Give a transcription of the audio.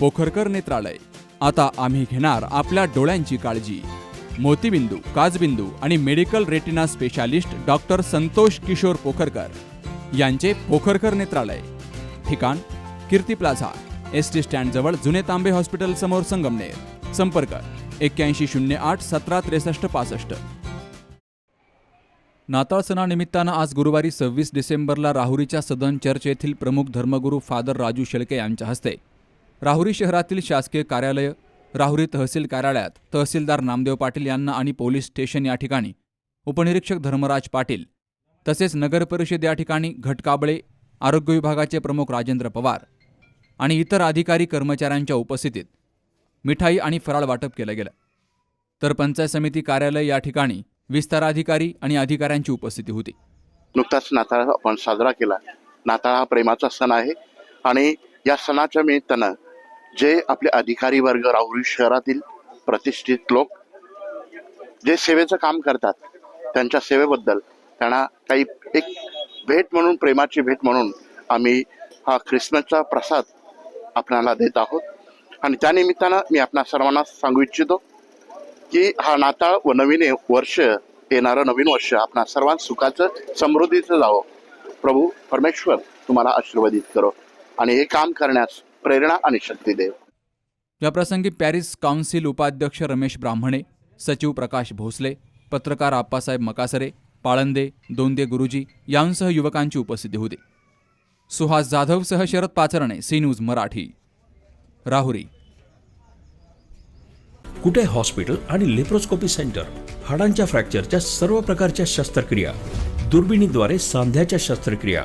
पोखरकर नेत्रालय. आता आम्ही घेणार आपल्या डोळ्यांची काळजी. मोतीबिंदू काजबिंदू आणि medical retina specialist doctor Santosh Kishor Pokharkar यांचे पोखरकर नेत्रालय. ठिकाण कीर्ती प्लाझा एस टी स्टँडजवळ जुने तांबे हॉस्पिटल समोर संगमनेर. संपर्क एक्क्याऐंशी शून्य आठ सतरा त्रेसष्ट पासष्ट. नाताळ सणानिमित्तानं आज गुरुवारी सव्वीस डिसेंबरला राहुरीच्या सदन चर्च येथील प्रमुख धर्मगुरू फादर राजू शेळके यांच्या हस्ते राहुरी शहरातील शासकीय कार्यालय राहुरी तहसील कार्यालयात तहसीलदार नामदेव पाटील यांना आणि पोलीस स्टेशन या ठिकाणी उपनिरीक्षक धर्मराज पाटील तसेच नगरपरिषद या ठिकाणी घटकाबळे आरोग्य विभागाचे प्रमुख राजेंद्र पवार आणि इतर अधिकारी कर्मचाऱ्यांच्या उपस्थितीत मिठाई आणि फराळ वाटप केलं गेलं. तर पंचायत समिती कार्यालय या ठिकाणी विस्ताराधिकारी आणि अधिकाऱ्यांची उपस्थिती होती. नुकताच नाताळ आपण साजरा केला. नाताळ हा प्रेमाचा सण आहे आणि या सणाच्या निमित्तानं जे आपले अधिकारी वर्ग राहुरी शहरातील प्रतिष्ठित लोक जे सेवेचं काम करतात त्यांच्या सेवेबद्दल त्यांना काही एक भेट म्हणून प्रेमाची भेट म्हणून आम्ही हा ख्रिसमसचा प्रसाद आपणाला देत आहोत. आणि त्यानिमित्तानं मी आपणा सर्वांना सांगू इच्छितो की हा नाताळ व नवीन वर्ष येणारं नवीन वर्ष आपणा सर्वांना सुखाचं समृद्धीचं जावं. प्रभू परमेश्वर तुम्हाला आशीर्वादित करो. आणि हे काम करण्यास प्रेरणा आणि शक्ती देव. याप्रसंगी पॅरिस काउन्सिल उपाध्यक्ष रमेश ब्राह्मणे सचिव प्रकाश भोसले पत्रकार आप्पासाहेब मकासरे पाळंदे दोंदे गुरुजी यांसह युवकांची उपस्थिती होती. Suhas जाधवसह Sharad Pacharne C news Marathi. Rahuri. Kute hospital आणि लेप्रोस्कोपी सेंटर? हाडांच्या फ्रॅक्चरच्या सर्व प्रकारच्या शस्त्रक्रिया. दुर्बिणीद्वारे सांध्याच्या शस्त्रक्रिया.